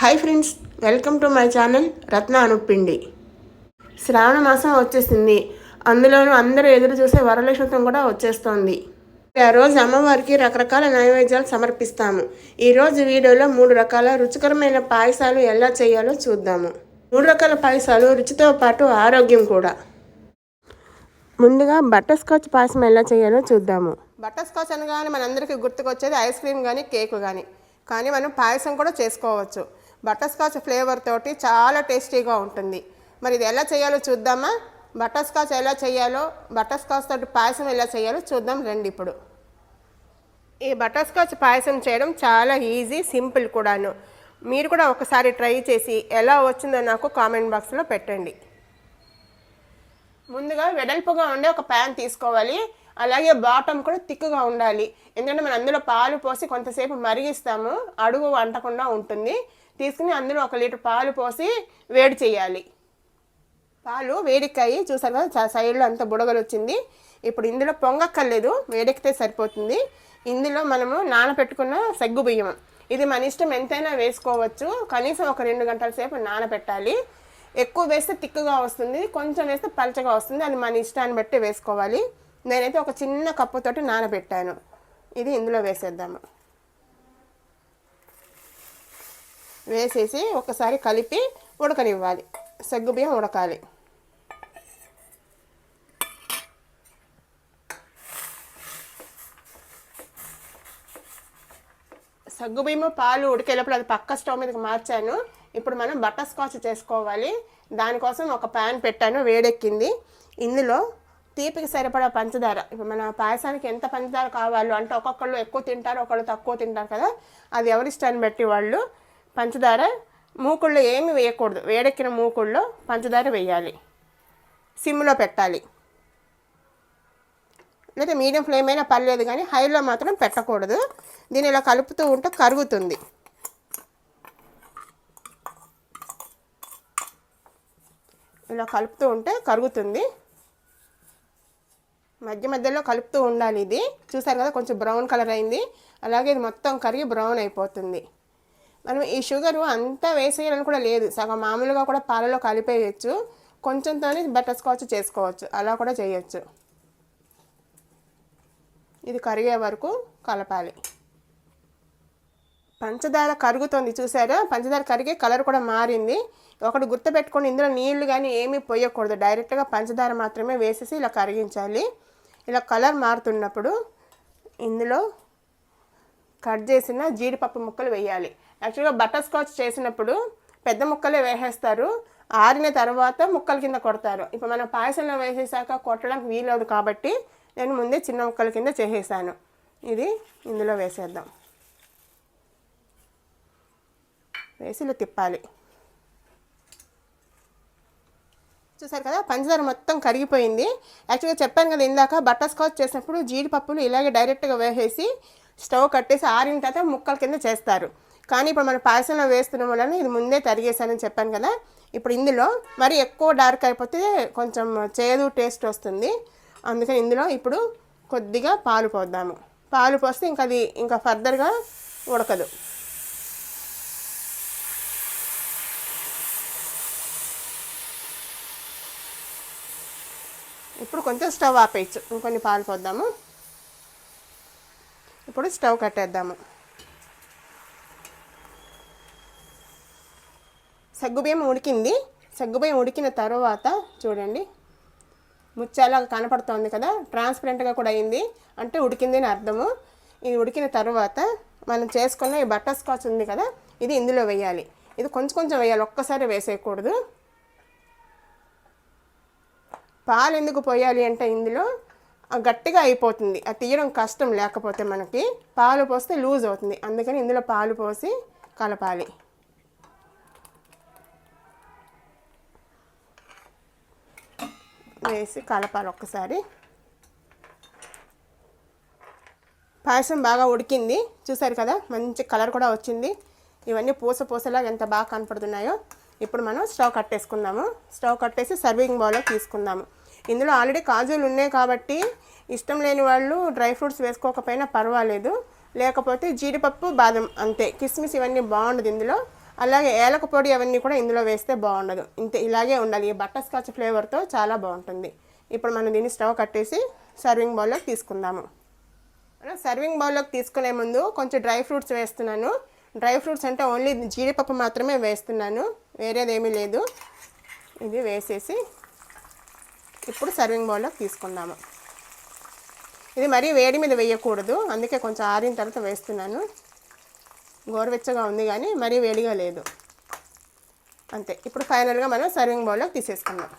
Hi friends welcome to my channel Ratna Anupindi శ్రావణ మాసం వచ్చేసింది. అందులోనూ అందరూ ఎదురు చూసే వరలక్ష్మితం కూడా వచ్చేస్తోంది. ఆ రోజు అమ్మవారికి రకరకాల నైవేద్యాలు సమర్పిస్తాము. ఈరోజు వీడియోలో మూడు రకాల రుచికరమైన పాయసాలు ఎలా చేయాలో చూద్దాము. మూడు రకాల పాయసాలు రుచితో పాటు ఆరోగ్యం కూడా. ముందుగా బటర్ స్కాచ్ పాయసం ఎలా చేయాలో చూద్దాము. బటర్ స్కాచ్ అనగానే మనందరికీ గుర్తుకొచ్చేది ఐస్ క్రీమ్ కానీ కేక్ కానీ కానీ మనం పాయసం కూడా చేసుకోవచ్చు. బటర్ స్కాచ్ ఫ్లేవర్ తోటి చాలా టేస్టీగా ఉంటుంది. మరి ఇది ఎలా చేయాలో చూద్దామా? బటర్ స్కాచ్ ఎలా చేయాలో బటర్ స్కాచ్ తోటి పాయసం ఎలా చేయాలో చూద్దాం రండి ఇప్పుడు. ఈ బటర్ స్కాచ్ పాయసం చేయడం చాలా ఈజీ సింపుల్ కూడాను. మీరు కూడా ఒకసారి ట్రై చేసి ఎలా వచ్చిందో నాకు కామెంట్ బాక్స్లో పెట్టండి. ముందుగా వెడల్పుగా ఉండే ఒక ప్యాన్ తీసుకోవాలి. అలాగే బాటమ్ కూడా తిక్కుగా ఉండాలి. ఎందుకంటే మనం అందులో పాలు పోసి కొంతసేపు మరిగిస్తాము. అడుగు అంటకుండా ఉంటుంది. తీసుకుని అందులో ఒక లీటర్ పాలు పోసి వేడి చేయాలి. పాలు వేడికాయి చూసారు కదా సైడ్లో అంత బుడగలు వచ్చింది. ఇప్పుడు ఇందులో పొంగక్కర్లేదు వేడెక్కితే సరిపోతుంది. ఇందులో మనము నానబెట్టుకున్న సగ్గు బియ్యం ఇది మన ఇష్టం ఎంతైనా వేసుకోవచ్చు. కనీసం ఒక రెండు గంటల సేపు నానబెట్టాలి ఎక్కువ వేస్తే తిక్కుగా వస్తుంది కొంచెం వేస్తే పలచగా వస్తుంది. అది మన ఇష్టాన్ని బట్టి వేసుకోవాలి. నేనైతే ఒక చిన్న కప్పుతోటి నానబెట్టాను. ఇది ఇందులో వేసేద్దాము. వేసేసి ఒకసారి కలిపి ఉడకనివ్వాలి. సగ్గుబియ్యం ఉడకాలి. సగ్గుబియ్యము పాలు ఉడికేటప్పుడు అది పక్క స్టవ్ మీదకి మార్చాను. ఇప్పుడు మనం బటర్ స్కాచ్ చేసుకోవాలి. దానికోసం ఒక ప్యాన్ పెట్టాను వేడెక్కింది. ఇందులో తీపికి సరిపడా పంచదార. ఇప్పుడు మన పాయసానికి ఎంత పంచదార కావాలో అంటే ఒక్కొక్కళ్ళు ఎక్కువ తింటారు ఒకళ్ళు తక్కువ తింటారు కదా అది ఎవరి ఇష్టాన్ని బట్టి వాళ్ళు పంచదార మూకుళ్ళు ఏమి వేయకూడదు. వేడెక్కిన మూకుళ్ళలో పంచదార వేయాలి. సిమ్లో పెట్టాలి. లేదా మీడియం ఫ్లేమ్ అయినా పర్లేదు కానీ హైలో మాత్రం పెట్టకూడదు. దీన్ని ఇలా కలుపుతూ ఉంటే కరుగుతుంది. ఇలా కలుపుతూ ఉంటే కరుగుతుంది. మధ్య మధ్యలో కలుపుతూ ఉండాలి ఇది. చూసారు కదా కొంచెం బ్రౌన్ కలర్ అయింది. అలాగే ఇది మొత్తం కరిగి బ్రౌన్ అయిపోతుంది. మనం ఈ షుగరు అంతా వేసేయాలని కూడా లేదు. సగం మామూలుగా కూడా పాలలో కలిపేయచ్చు. కొంచెంతోనే బటర్ స్కాచ్ చేసుకోవచ్చు అలా కూడా చేయొచ్చు. ఇది కరిగే వరకు కలపాలి. పంచదార కరుగుతుంది చూసారా? పంచదార కరిగే కలర్ కూడా మారింది. ఒకటి గుర్తుపెట్టుకొని ఇందులో నీళ్ళు కానీ ఏమీ పోయకూడదు. డైరెక్ట్గా పంచదార మాత్రమే వేసేసి ఇలా కరిగించాలి. ఇలా కలర్ మారుతున్నప్పుడు ఇందులో కట్ చేసిన జీడిపప్పు ముక్కలు వేయాలి. యాక్చువల్గా బటర్ స్కాచ్ చేసినప్పుడు పెద్ద ముక్కలే వేసేస్తారు. ఆరిన తర్వాత ముక్కల కింద కొడతారు. ఇప్పుడు మనం పాయసంలో వేసేసాక కొట్టడానికి వీలవదు కాబట్టి నేను ముందే చిన్న ముక్కల కింద చేసేసాను. ఇది ఇందులో వేసేద్దాం. వేసి ఇలా తిప్పాలి. చూసారు కదా పంచదార మొత్తం కరిగిపోయింది. యాక్చువల్గా చెప్పాను కదా ఇందాక బటర్ స్కాచ్ చేసినప్పుడు జీడిపప్పులు ఇలాగే డైరెక్ట్గా వేసేసి స్టవ్ కట్టేసి ఆరిన తర్వాత ముక్కల కింద చేస్తారు. కానీ ఇప్పుడు మనం పాయసంలో వేస్తున్నాం వలన ఇది ముందే తరిగేసానని చెప్పాను కదా. ఇప్పుడు ఇందులో మరి ఎక్కువ డార్క్ అయిపోతే కొంచెం చేదు టేస్ట్ వస్తుంది. అందుకని ఇందులో ఇప్పుడు కొద్దిగా పాలు పోద్దాము. పాలు పోస్తే ఇంకా అది ఇంకా ఫర్దర్గా ఉడకదు. ఇప్పుడు కొంచెం స్టవ్ ఆపేయచ్చు. ఇంకొన్ని పాలు పోద్దాము. ఇప్పుడు స్టవ్ కట్టేద్దాము. సగ్గుబియ్యం ఉడికింది. సగ్గుబియ్యం ఉడికిన తర్వాత చూడండి ముచ్చాలాగా కనపడుతోంది కదా ట్రాన్స్పరెంట్గా కూడా అయింది. అంటే ఉడికింది అని అర్థము. ఇది ఉడికిన తర్వాత మనం చేసుకున్న ఈ బటర్ స్కాచ్ ఉంది కదా ఇది ఇందులో వేయాలి. ఇది కొంచెం కొంచెం వేయాలి ఒక్కసారి వేసేయకూడదు. పాలు ఎందుకు పోయాలి అంటే ఇందులో గట్టిగా అయిపోతుంది. అది తీయడం కష్టం లేకపోతే మనకి పాలు పోస్తే లూజ్ అవుతుంది. అందుకని ఇందులో పాలు పోసి కలపాలి. వేసి కలపాలి ఒక్కసారి. పాయసం బాగా ఉడికింది. చూసారు కదా మంచి కలర్ కూడా వచ్చింది. ఇవన్నీ పూస పూసలాగా ఎంత బాగా కనపడుతున్నాయో ఇప్పుడు మనం స్టవ్ కట్టేసుకుందాము. స్టవ్ కట్టేసి సర్వింగ్ బౌల్లో తీసుకుందాము. ఇందులో ఆల్రెడీ కాజులు ఉన్నాయి కాబట్టి ఇష్టం లేని వాళ్ళు డ్రై ఫ్రూట్స్ వేసుకోకపోయినా పర్వాలేదు. లేకపోతే జీడిపప్పు బాదం అంతే. కిస్మిస్ ఇవన్నీ బాగుండదు ఇందులో. అలాగే ఏలక పొడి అవన్నీ కూడా ఇందులో వేస్తే బాగుండదు. ఇంతే ఇలాగే ఉండాలి. ఈ బట్టర్ స్కాచ్ ఫ్లేవర్తో చాలా బాగుంటుంది. ఇప్పుడు మనం దీన్ని స్టవ్ కట్టేసి సర్వింగ్ బౌల్లోకి తీసుకుందాము. మనం సర్వింగ్ బౌల్లోకి తీసుకునే ముందు కొంచెం డ్రై ఫ్రూట్స్ వేస్తున్నాను. డ్రై ఫ్రూట్స్ అంటే ఓన్లీ జీడిపప్పు మాత్రమే వేస్తున్నాను. వేరేదేమీ లేదు. ఇది వేసేసి ఇప్పుడు సర్వింగ్ బౌల్లోకి తీసుకుందాము. ఇది మరీ వేడి మీద వేయకూడదు. అందుకే కొంచెం ఆరిన తర్వాత వేస్తున్నాను. గోరువెచ్చగా ఉంది కానీ మరీ వేడిగా లేదు. అంతే. ఇప్పుడు ఫైనల్గా మనం సర్వింగ్ బౌల్లోకి తీసేసుకుందాం.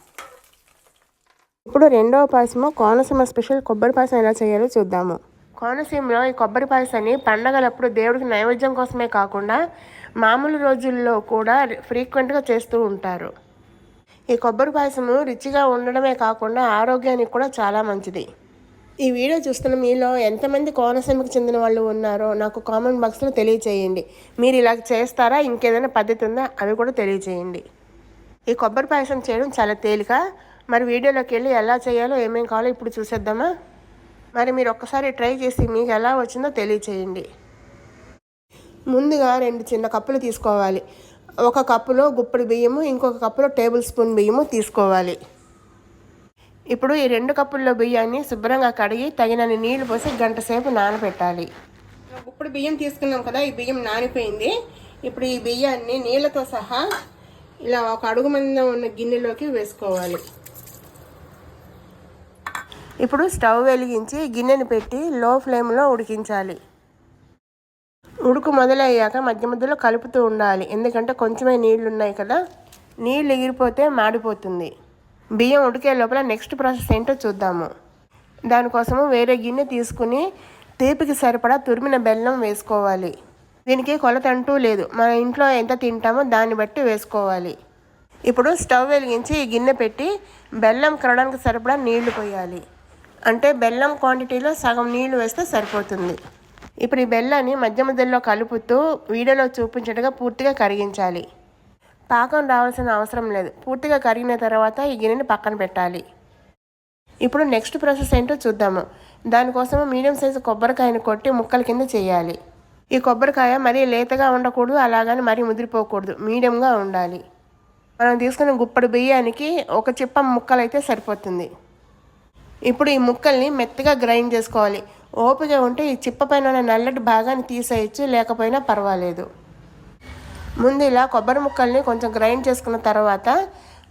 ఇప్పుడు రెండవ పాయసము కోనసీమ స్పెషల్ కొబ్బరి పాయసం ఎలా చేయాలో చూద్దాము. కోనసీమలో ఈ కొబ్బరి పాయసాన్ని పండగలప్పుడు దేవుడికి నైవేద్యం కోసమే కాకుండా మామూలు రోజుల్లో కూడా ఫ్రీక్వెంట్గా చేస్తూ ఉంటారు. ఈ కొబ్బరి పాయసము రుచిగా ఉండడమే కాకుండా ఆరోగ్యానికి కూడా చాలా మంచిది. ఈ వీడియో చూస్తున్న మీలో ఎంతమంది కోనసీమకు చెందిన వాళ్ళు ఉన్నారో నాకు కామెంట్ బాక్స్లో తెలియచేయండి. మీరు ఇలా చేస్తారా? ఇంకేదైనా పద్ధతి ఉందా? అవి కూడా తెలియచేయండి. ఈ కొబ్బరి పాయసం చేయడం చాలా తేలిక. మరి వీడియోలోకి వెళ్ళి ఎలా చేయాలో ఏమేమి కావాలో ఇప్పుడు చూసేద్దామా? మరి మీరు ఒక్కసారి ట్రై చేసి మీకు ఎలా వచ్చిందో తెలియచేయండి. ముందుగా రెండు చిన్న కప్పులు తీసుకోవాలి. ఒక కప్పులో గుప్పడి బియ్యము ఇంకొక కప్పులో టేబుల్ స్పూన్ బియ్యము తీసుకోవాలి. ఇప్పుడు ఈ రెండు కప్పుల్లో బియ్యాన్ని శుభ్రంగా కడిగి తగినన్ని నీళ్ళు పోసి గంట సేపు నానబెట్టాలి ఇప్పుడు బియ్యం తీసుకున్నాం కదా ఈ బియ్యం నానిపోయింది. ఇప్పుడు ఈ బియ్యాన్ని నీళ్ళతో సహా ఇలా ఒక అడుగు మందం ఉన్న గిన్నెలోకి వేసుకోవాలి. ఇప్పుడు స్టవ్ వెలిగించి గిన్నెని పెట్టి లో ఫ్లేమ్లో ఉడికించాలి. ఉడుకు మొదలయ్యాక మధ్య మధ్యలో కలుపుతూ ఉండాలి. ఎందుకంటే కొంచెమే నీళ్ళు ఉన్నాయి కదా నీళ్ళు ఎగిరిపోతే మాడిపోతుంది. బియ్యం ఉడికే లోపల నెక్స్ట్ ప్రాసెస్ ఏంటో చూద్దాము. దానికోసము వేరే గిన్నె తీసుకుని తీపికి సరిపడా తురిమిన బెల్లం వేసుకోవాలి. దీనికి కొలత అంటూ లేదు. మన ఇంట్లో ఎంత తింటామో దాన్ని బట్టి వేసుకోవాలి. ఇప్పుడు స్టవ్ వెలిగించి ఈ గిన్నె పెట్టి బెల్లం కరడానికి సరిపడా నీళ్ళు పోయాలి. అంటే బెల్లం క్వాంటిటీలో సగం నీళ్ళు వేస్తే సరిపోతుంది. ఇప్పుడు ఈ బెల్లాన్ని మధ్య మధ్యలో కలుపుతూ వీడియోలో చూపించినట్టుగా పూర్తిగా కరిగించాలి. పాకం రావాల్సిన అవసరం లేదు. పూర్తిగా కరిగిన తర్వాత ఈ గిన్నెని పక్కన పెట్టాలి. ఇప్పుడు నెక్స్ట్ ప్రాసెస్ ఏంటో చూద్దాము. దానికోసం మీడియం సైజు కొబ్బరికాయని కొట్టి ముక్కల కింద చేయాలి. ఈ కొబ్బరికాయ మరీ లేతగా ఉండకూడదు అలాగని మరీ ముదిరిపోకూడదు. మీడియంగా ఉండాలి. మనం తీసుకున్న గుప్పడి బియ్యానికి ఒక చిప్ప ముక్కలు అయితే సరిపోతుంది. ఇప్పుడు ఈ ముక్కల్ని మెత్తగా గ్రైండ్ చేసుకోవాలి. ఓపిక ఉంటే ఈ చిప్ప పైన ఉన్న నల్లటి భాగాన్ని తీసేయచ్చు లేకపోయినా పర్వాలేదు. ముందు ఇలా కొబ్బరి ముక్కల్ని కొంచెం గ్రైండ్ చేసుకున్న తర్వాత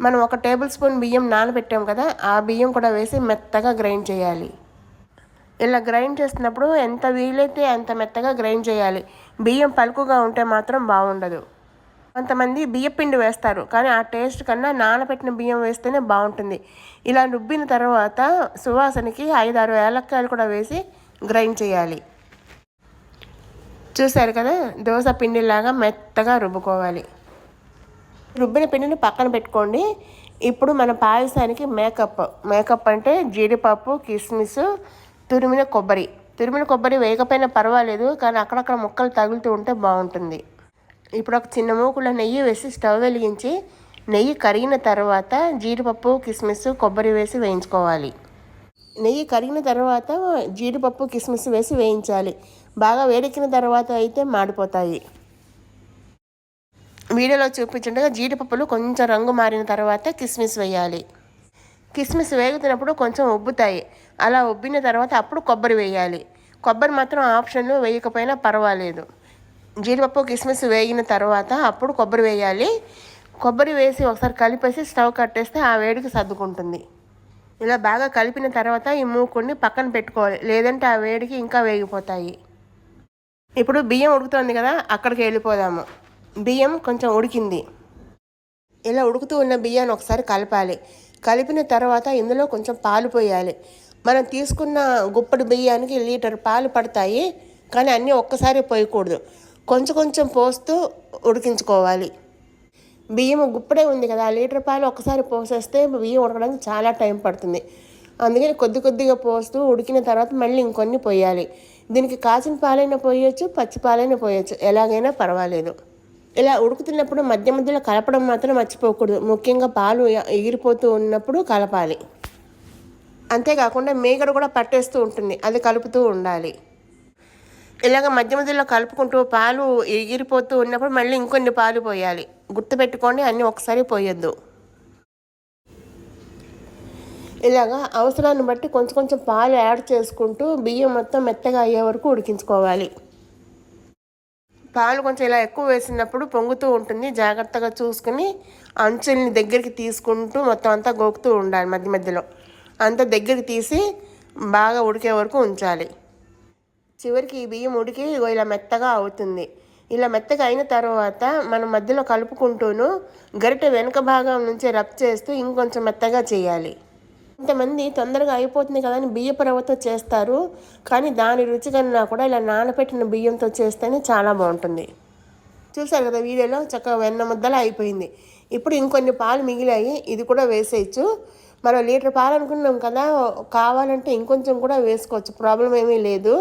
మనం ఒక టేబుల్ స్పూన్ బియ్యం నానబెట్టాం కదా ఆ బియ్యం కూడా వేసి మెత్తగా గ్రైండ్ చేయాలి. ఇలా గ్రైండ్ చేస్తున్నప్పుడు ఎంత వీలైతే అంత మెత్తగా గ్రైండ్ చేయాలి. బియ్యం పలుకుగా ఉంటే మాత్రం బాగుండదు. కొంతమంది బియ్యపిండి వేస్తారు కానీ ఆ టేస్ట్ కన్నా నానబెట్టిన బియ్యం వేస్తేనే బాగుంటుంది. ఇలా రుబ్బిన తర్వాత సువాసనకి ఐదారు ఏలక్కాయలు కూడా వేసి గ్రైండ్ చేయాలి. చూసారు కదా? దోశ పిండిలాగా మెత్తగా రుబ్బుకోవాలి. రుబ్బిన పిండిని పక్కన పెట్టుకోండి. ఇప్పుడు మన పాయసానికి మేకప్. మేకప్ అంటే జీడిపప్పు కిస్మిస్ తురిమిన కొబ్బరి. తురిమిన కొబ్బరి వేయకపోయినా పర్వాలేదు కానీ అక్కడక్కడ ముక్కలు తగులుతూ ఉంటే బాగుంటుంది. ఇప్పుడు ఒక చిన్న మూకులో నెయ్యి వేసి స్టవ్ వెలిగించి నెయ్యి కరిగిన తర్వాత జీడిపప్పు కిస్మిస్ కొబ్బరి వేసి వేయించుకోవాలి. నెయ్యి కరిగిన తర్వాత జీడిపప్పు కిస్మిస్ వేసి వేయించాలి. బాగా వేడెక్కిన తర్వాత అయితే మాడిపోతాయి. వీడియోలో చూపించుండగా జీడిపప్పులు కొంచెం రంగు మారిన తర్వాత కిస్మిస్ వేయాలి. కిస్మిస్ వేగుతున్నప్పుడు కొంచెం ఉబ్బుతాయి. అలా ఉబ్బిన తర్వాత అప్పుడు కొబ్బరి వేయాలి. కొబ్బరి మాత్రం ఆప్షన్లు వేయకపోయినా పర్వాలేదు. జీడిపప్పు కిస్మిస్ వేగిన తర్వాత అప్పుడు కొబ్బరి వేయాలి. కొబ్బరి వేసి ఒకసారి కలిపేసి స్టవ్ కట్టేస్తే ఆ వేడికి సర్దుకుంటుంది. ఇలా బాగా కలిపిన తర్వాత ఈ మూకుడిని పక్కన పెట్టుకోవాలి. లేదంటే ఆ వేడికి ఇంకా వేగిపోతాయి. ఇప్పుడు బియ్యం ఉడుకుతోంది కదా అక్కడికి వెళ్ళిపోదాము. బియ్యం కొంచెం ఉడికింది. ఇలా ఉడుకుతూ ఉన్న బియ్యాన్ని ఒకసారి కలపాలి. కలిపిన తర్వాత ఇందులో కొంచెం పాలు పోయాలి. మనం తీసుకున్న గుప్పడి బియ్యానికి లీటర్ పాలు పడతాయి కానీ అన్నీ ఒక్కసారి పోయకూడదు. కొంచెం కొంచెం పోస్తూ ఉడికించుకోవాలి. బియ్యం గుప్పడే ఉంది కదా లీటర్ పాలు ఒకసారి పోసేస్తే బియ్యం ఉడకడానికి చాలా టైం పడుతుంది. అందుకని కొద్ది కొద్దిగా పోస్తూ ఉడికిన తర్వాత మళ్ళీ ఇంకొన్ని పోయాలి. దీనికి కాచిన పాలైనా పోయొచ్చు పచ్చి పాలైనా పోయొచ్చు. ఎలాగైనా పర్వాలేదు. ఇలా ఉడుకుతున్నప్పుడు మధ్య మధ్యలో కలపడం మాత్రం మర్చిపోకూడదు. ముఖ్యంగా పాలు ఎగిరిపోతూ ఉన్నప్పుడు కలపాలి. అంతేకాకుండా మేగడ కూడా పట్టేస్తూ ఉంటుంది. అది కలుపుతూ ఉండాలి. ఇలాగ మధ్య మధ్యలో కలుపుకుంటూ పాలు ఎగిరిపోతూ ఉన్నప్పుడు మళ్ళీ ఇంకొన్ని పాలు పోయాలి. గుర్తుపెట్టుకోండి అన్నీ ఒకసారి పోయొద్దు. ఇలాగా అవసరాన్ని బట్టి కొంచెం కొంచెం పాలు యాడ్ చేసుకుంటూ బియ్యం మొత్తం మెత్తగా అయ్యే వరకు ఉడికించుకోవాలి. పాలు కొంచెం ఇలా ఎక్కువ వేసినప్పుడు పొంగుతూ ఉంటుంది. జాగ్రత్తగా చూసుకుని అంచుల్ని దగ్గరికి తీసుకుంటూ మొత్తం అంతా గోకుతూ ఉండాలి మధ్య మధ్యలో. అంతా దగ్గరికి తీసి బాగా ఉడికే వరకు ఉంచాలి. చివరికి ఈ బియ్యం ఉడికి ఇలా మెత్తగా అవుతుంది. ఇలా మెత్తగా అయిన తర్వాత మనం మధ్యలో కలుపుకుంటూను గరిటె వెనుక భాగం నుంచి రబ్ చేస్తూ ఇంకొంచెం మెత్తగా చేయాలి. కొంతమంది తొందరగా అయిపోతుంది కదా అని బియ్యపు రవ్వతో చేస్తారు. కానీ దాని రుచి కన్నా కూడా ఇలా నానబెట్టిన బియ్యంతో చేస్తేనే చాలా బాగుంటుంది. చూసారు కదా వీడియోలో చక్కగా వెన్న ముద్దలా అయిపోయింది. ఇప్పుడు ఇంకొన్ని పాలు మిగిలాయి ఇది కూడా వేసేయచ్చు. మనం లీటర్ పాలు అనుకున్నాం కదా కావాలంటే ఇంకొంచెం కూడా వేసుకోవచ్చు. ప్రాబ్లం ఏమీ లేదు.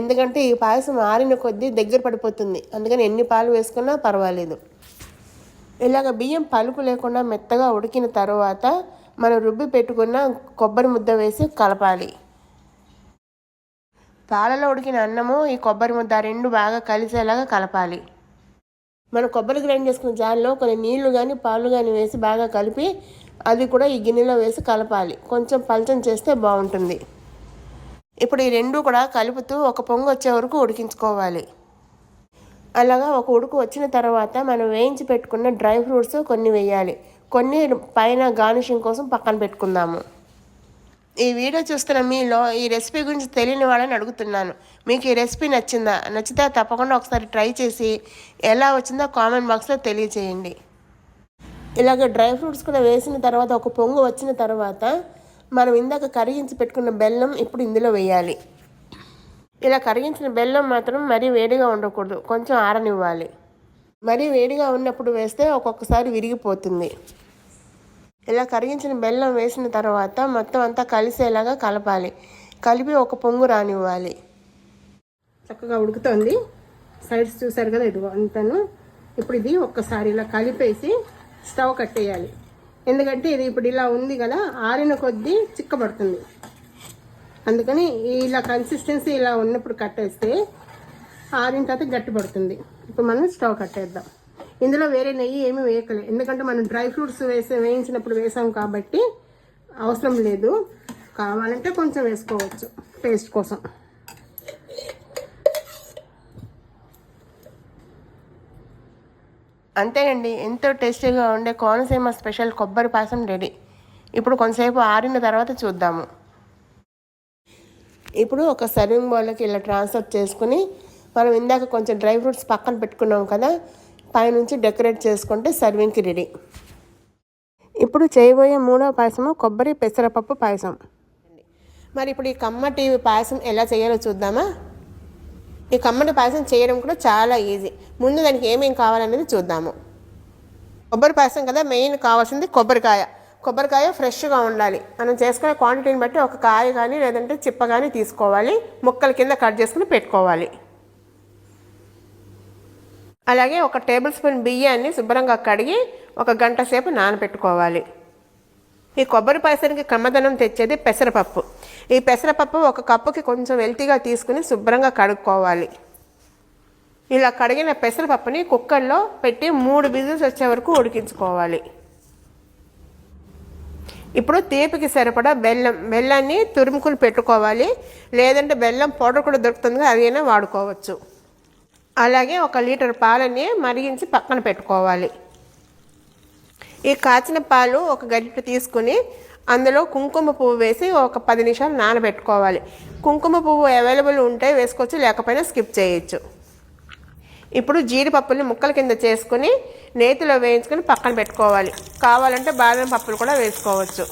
ఎందుకంటే ఈ పాయసం ఆరిన కొద్దీ దగ్గర పడిపోతుంది. అందుకని ఎన్ని పాలు వేసుకున్నా పర్వాలేదు. ఇలాగ బియ్యం పలుకు లేకుండా మెత్తగా ఉడికిన తర్వాత మనం రుబ్బి పెట్టుకున్న కొబ్బరి ముద్ద వేసి కలపాలి. పాలలో ఉడికిన అన్నము ఈ కొబ్బరి ముద్ద రెండు బాగా కలిసేలాగా కలపాలి. మనం కొబ్బరి గ్రైండ్ చేసుకున్న జాన్లో కొన్ని నీళ్ళు కానీ పాలు కానీ వేసి బాగా కలిపి అది కూడా ఈ గిన్నెలో వేసి కలపాలి. కొంచెం పలచం చేస్తే బాగుంటుంది. ఇప్పుడు ఈ రెండు కూడా కలుపుతూ ఒక పొంగు వచ్చే వరకు ఉడికించుకోవాలి. అలాగా ఒక ఉడుకు వచ్చిన తర్వాత మనం వేయించి పెట్టుకున్న డ్రై ఫ్రూట్స్ కొన్ని వేయాలి. కొన్ని పైన గార్నిషింగ్ కోసం పక్కన పెట్టుకుందాము. ఈ వీడియో చూస్తున్న మీలో ఈ రెసిపీ గురించి తెలియని వాళ్ళని అడుగుతున్నాను. మీకు ఈ రెసిపీ నచ్చిందా? నచ్చితే తప్పకుండా ఒకసారి ట్రై చేసి ఎలా వచ్చిందో కామెంట్ బాక్స్లో తెలియచేయండి. ఇలాగ డ్రై ఫ్రూట్స్ కూడా వేసిన తర్వాత ఒక పొంగు వచ్చిన తర్వాత మనం ఇందాక కరిగించి పెట్టుకున్న బెల్లం ఇప్పుడు ఇందులో వేయాలి. ఇలా కరిగించిన బెల్లం మాత్రం మరీ వేడిగా ఉండకూడదు. కొంచెం ఆరనివ్వాలి. మరీ వేడిగా ఉన్నప్పుడు వేస్తే ఒక్కొక్కసారి విరిగిపోతుంది. ఇలా కరిగించిన బెల్లం వేసిన తర్వాత మొత్తం అంతా కలిసేలాగా కలపాలి. కలిపి ఒక పొంగు రానివ్వాలి. చక్కగా ఉడుకుతుంది. సైడ్స్ చూసారు కదా ఇదిగో అంతను. ఇప్పుడు ఇది ఒక్కసారి ఇలా కలిపేసి స్టవ్ కట్టేయాలి. ఎందుకంటే ఇది ఇప్పుడు ఇలా ఉంది కదా ఆరిన కొద్దీ చిక్కబడుతుంది. అందుకని ఇలా కన్సిస్టెన్సీ ఇలా ఉన్నప్పుడు కట్టేస్తే ఆరిన తర్వాత గట్టిపడుతుంది ఇప్పుడు మనం స్టవ్ కట్టేద్దాం. ఇందులో వేరే నెయ్యి ఏమీ వేయకలే. ఎందుకంటే మనం డ్రై ఫ్రూట్స్ వేసే వేయించినప్పుడు వేసాం కాబట్టి అవసరం లేదు. కావాలంటే కొంచెం వేసుకోవచ్చు టేస్ట్ కోసం. అంతేనండి ఎంతో టేస్టీగా ఉండే కోనసీమ స్పెషల్ కొబ్బరి పాయసం రెడీ. ఇప్పుడు కొంతసేపు ఆరిన తర్వాత చూద్దాము. ఇప్పుడు ఒక సర్వింగ్ బౌల్లోకి ఇలా ట్రాన్స్ఫర్ చేసుకుని మనం ఇందాక కొంచెం డ్రై ఫ్రూట్స్ పక్కన పెట్టుకున్నాం కదా పైనుంచి డెకరేట్ చేసుకుంటే సర్వింగ్కి రెడీ ఇప్పుడు చేయబోయే మూడవ పాయసము కొబ్బరి పెసరపప్పు పాయసం. మరి ఇప్పుడు ఈ కమ్మటి పాయసం ఎలా చేయాలో చూద్దామా? ఈ కమ్మటి పాయసం చేయడం కూడా చాలా ఈజీ ముందు దానికి ఏమేమి కావాలనేది చూద్దాము. కొబ్బరి పాయసం కదా మెయిన్ కావాల్సింది కొబ్బరికాయ. కొబ్బరికాయ ఫ్రెష్గా ఉండాలి. మనం చేసుకునే క్వాంటిటీని బట్టి ఒక కాయ కానీ లేదంటే చిప్ప కానీ తీసుకోవాలి. ముక్కల కింద కట్ చేసుకుని పెట్టుకోవాలి. అలాగే ఒక టేబుల్ స్పూన్ బియ్యాన్ని శుభ్రంగా కడిగి ఒక గంట సేపు నానబెట్టుకోవాలి. ఈ కొబ్బరి పాయసానికి కమ్మదనం తెచ్చేది పెసరపప్పు. ఈ పెసరపప్పు ఒక కప్పుకి కొంచెం వెల్తిగా తీసుకుని శుభ్రంగా కడుక్కోవాలి. ఇలా కడిగిన పెసరపప్పుని కుక్కర్లో పెట్టి మూడు బిజిల్స్ వచ్చే వరకు ఉడికించుకోవాలి. ఇప్పుడు తీపికి సరిపడా బెల్లం బెల్లాన్ని తురుముకులు పెట్టుకోవాలి. లేదంటే బెల్లం పౌడర్ కూడా దొరుకుతుంది అదైనా వాడుకోవచ్చు. అలాగే ఒక లీటర్ పాలని మరిగించి పక్కన పెట్టుకోవాలి. ఈ కాచిన పాలు ఒక గరిట తీసుకుని అందులో కుంకుమ పువ్వు వేసి ఒక పది నిమిషాలు నానబెట్టుకోవాలి. కుంకుమ పువ్వు అవైలబుల్ ఉంటే వేసుకోవచ్చు లేకపోయినా స్కిప్ చేయొచ్చు. ఇప్పుడు జీడిపప్పుల్ని ముక్కల కింద చేసుకుని నేతిలో వేయించుకొని పక్కన పెట్టుకోవాలి. కావాలంటే బాదం పప్పులు కూడా వేసుకోవచ్చు.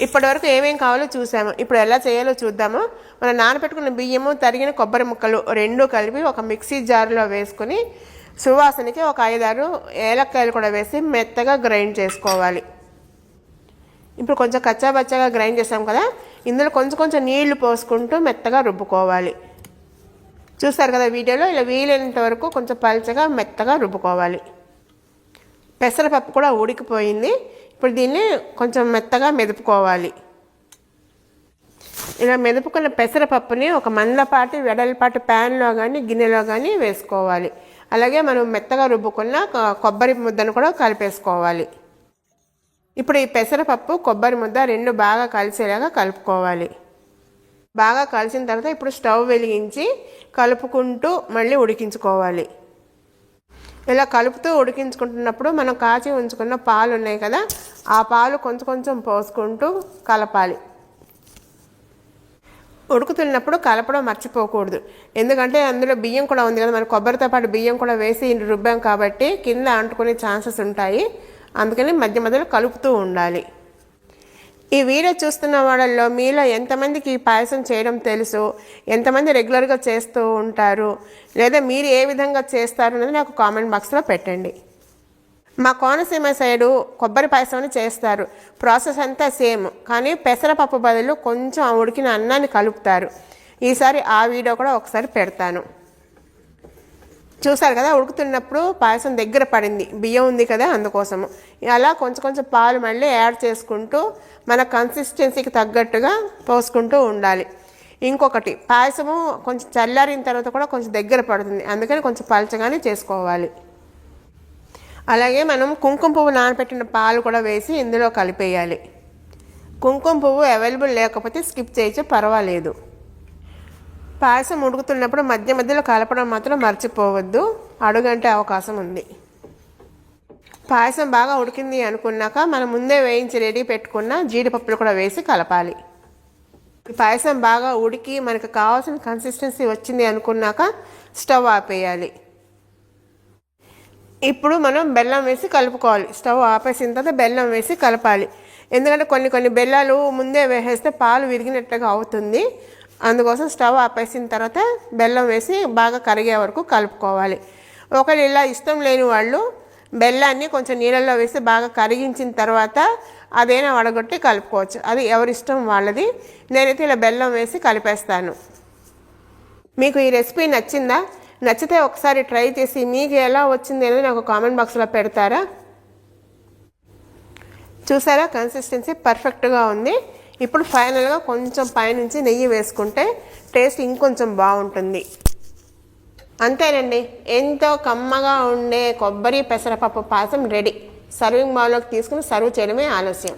ఇప్పటి వరకు ఏమేం కావాలో చూసాము. ఇప్పుడు ఎలా చేయాలో చూద్దాము. మనం నానబెట్టుకున్న బియ్యము తరిగిన కొబ్బరి ముక్కలు రెండు కలిపి ఒక మిక్సీ జార్లో వేసుకుని సువాసనకి ఒక ఐదారు ఏలక్కాయలు కూడా వేసి మెత్తగా గ్రైండ్ చేసుకోవాలి. ఇప్పుడు కొంచెం కచ్చాబచ్చాగా గ్రైండ్ చేసాం కదా. ఇందులో కొంచెం కొంచెం నీళ్ళు పోసుకుంటూ మెత్తగా రుబ్బుకోవాలి. చూసారు కదా వీడియోలో? ఇలా వీలైనంత వరకు కొంచెం పలచగా మెత్తగా రుబ్బుకోవాలి. పెసరపప్పు కూడా ఉడికిపోయింది. ఇప్పుడు దీన్ని కొంచెం మెత్తగా మెదుపుకోవాలి. ఇలా మెదుపుకున్న పెసరపప్పుని ఒక మందపాటి వెడలపాటి ప్యాన్లో కానీ గిన్నెలో కానీ వేసుకోవాలి. అలాగే మనం మెత్తగా రుబ్బుకున్న కొబ్బరి ముద్దను కూడా కలిపేసుకోవాలి. ఇప్పుడు ఈ పెసరపప్పు కొబ్బరి ముద్ద రెండు బాగా కలిసేలాగా కలుపుకోవాలి. బాగా కలిసిన తర్వాత ఇప్పుడు స్టవ్ వెలిగించి కలుపుకుంటూ మళ్ళీ ఉడికించుకోవాలి. ఇలా కలుపుతూ ఉడికించుకుంటున్నప్పుడు మనం కాచి ఉంచుకున్న పాలు ఉన్నాయి కదా ఆ పాలు కొంచెం కొంచెం పోసుకుంటూ కలపాలి. ఉడుకుతున్నప్పుడు కలపడం మర్చిపోకూడదు. ఎందుకంటే అందులో బియ్యం కూడా ఉంది కదా మన కొబ్బరితో పాటు బియ్యం కూడా వేసి రుబ్బాం కాబట్టి కింద అంటుకునే ఛాన్సెస్ ఉంటాయి. అందుకని మధ్య మధ్యలో కలుపుతూ ఉండాలి. ఈ వీడియో చూస్తున్న వాళ్ళల్లో మీలో ఎంతమందికి ఈ పాయసం చేయడం తెలుసు? ఎంతమంది రెగ్యులర్గా చేస్తూ ఉంటారు? లేదా మీరు ఏ విధంగా చేస్తారు అనేది నాకు కామెంట్ బాక్స్లో పెట్టండి. మా కోనసీమ సైడు కొబ్బరి పాయసం చేస్తారు. ప్రాసెస్ అంతా సేమ్. కానీ పెసరపప్పు బదులు కొంచెం ఉడికిన అన్నాన్ని కలుపుతారు. ఈసారి ఆ వీడియో కూడా ఒకసారి పెడతాను. చూసారు కదా ఉడుకుతున్నప్పుడు పాయసం దగ్గర పడింది. బియ్యం ఉంది కదా అందుకోసము. అలా కొంచెం కొంచెం పాలు మళ్ళీ యాడ్ చేసుకుంటూ మన కన్సిస్టెన్సీకి తగ్గట్టుగా పోసుకుంటూ ఉండాలి. ఇంకొకటి పాయసము కొంచెం చల్లారిన తర్వాత కూడా కొంచెం దగ్గర పడుతుంది. అందుకని కొంచెం పలచగానే చేసుకోవాలి. అలాగే మనం కుంకుమ పువ్వు నానబెట్టిన పాలు కూడా వేసి ఇందులో కలిపేయాలి. కుంకుమ పువ్వు అవైలబుల్ లేకపోతే స్కిప్ చేయొచ్చు పర్వాలేదు. పాయసం ఉడుకుతున్నప్పుడు మధ్య మధ్యలో కలపడం మాత్రం మర్చిపోవద్దు. అడుగంటే అవకాశం ఉంది. పాయసం బాగా ఉడికింది అనుకున్నాక మనం ముందే వేయించి రెడీ పెట్టుకున్న జీడిపప్పులు కూడా వేసి కలపాలి. పాయసం బాగా ఉడికి మనకు కావాల్సిన కన్సిస్టెన్సీ వచ్చింది అనుకున్నాక స్టవ్ ఆపేయాలి. ఇప్పుడు మనం బెల్లం వేసి కలుపుకోవాలి. స్టవ్ ఆపేసిన తర్వాత బెల్లం వేసి కలపాలి. ఎందుకంటే కొన్ని కొన్ని బెల్లాలు ముందే వేసేస్తే పాలు విరిగినట్టుగా అవుతుంది. అందుకోసం స్టవ్ ఆపేసిన తర్వాత బెల్లం వేసి బాగా కరిగే వరకు కలుపుకోవాలి. ఒకవేళ ఇలా ఇష్టం లేని వాళ్ళు బెల్లాన్ని కొంచెం నీళ్ళల్లో వేసి బాగా కరిగించిన తర్వాత అదైనా వడగొట్టి కలుపుకోవచ్చు. అది ఎవరిష్టం వాళ్ళది. నేనైతే ఇలా బెల్లం వేసి కలిపేస్తాను. మీకు ఈ రెసిపీ నచ్చిందా? నచ్చితే ఒకసారి ట్రై చేసి మీకు ఎలా వచ్చింది అనేది నాకు కామెంట్ బాక్స్లో పెడతారా? చూసారా? కన్సిస్టెన్సీ పర్ఫెక్ట్గా ఉంది. ఇప్పుడు ఫైనల్గా కొంచెం పైనుంచి నెయ్యి వేసుకుంటే టేస్ట్ ఇంకొంచెం బాగుంటుంది. అంతేనండి. ఎంతో కమ్మగా ఉండే కొబ్బరి పెసరపప్పు పాయసం రెడీ. సర్వింగ్ బౌల్లోకి తీసుకుని సర్వ్ చేయడమే ఆలస్యం.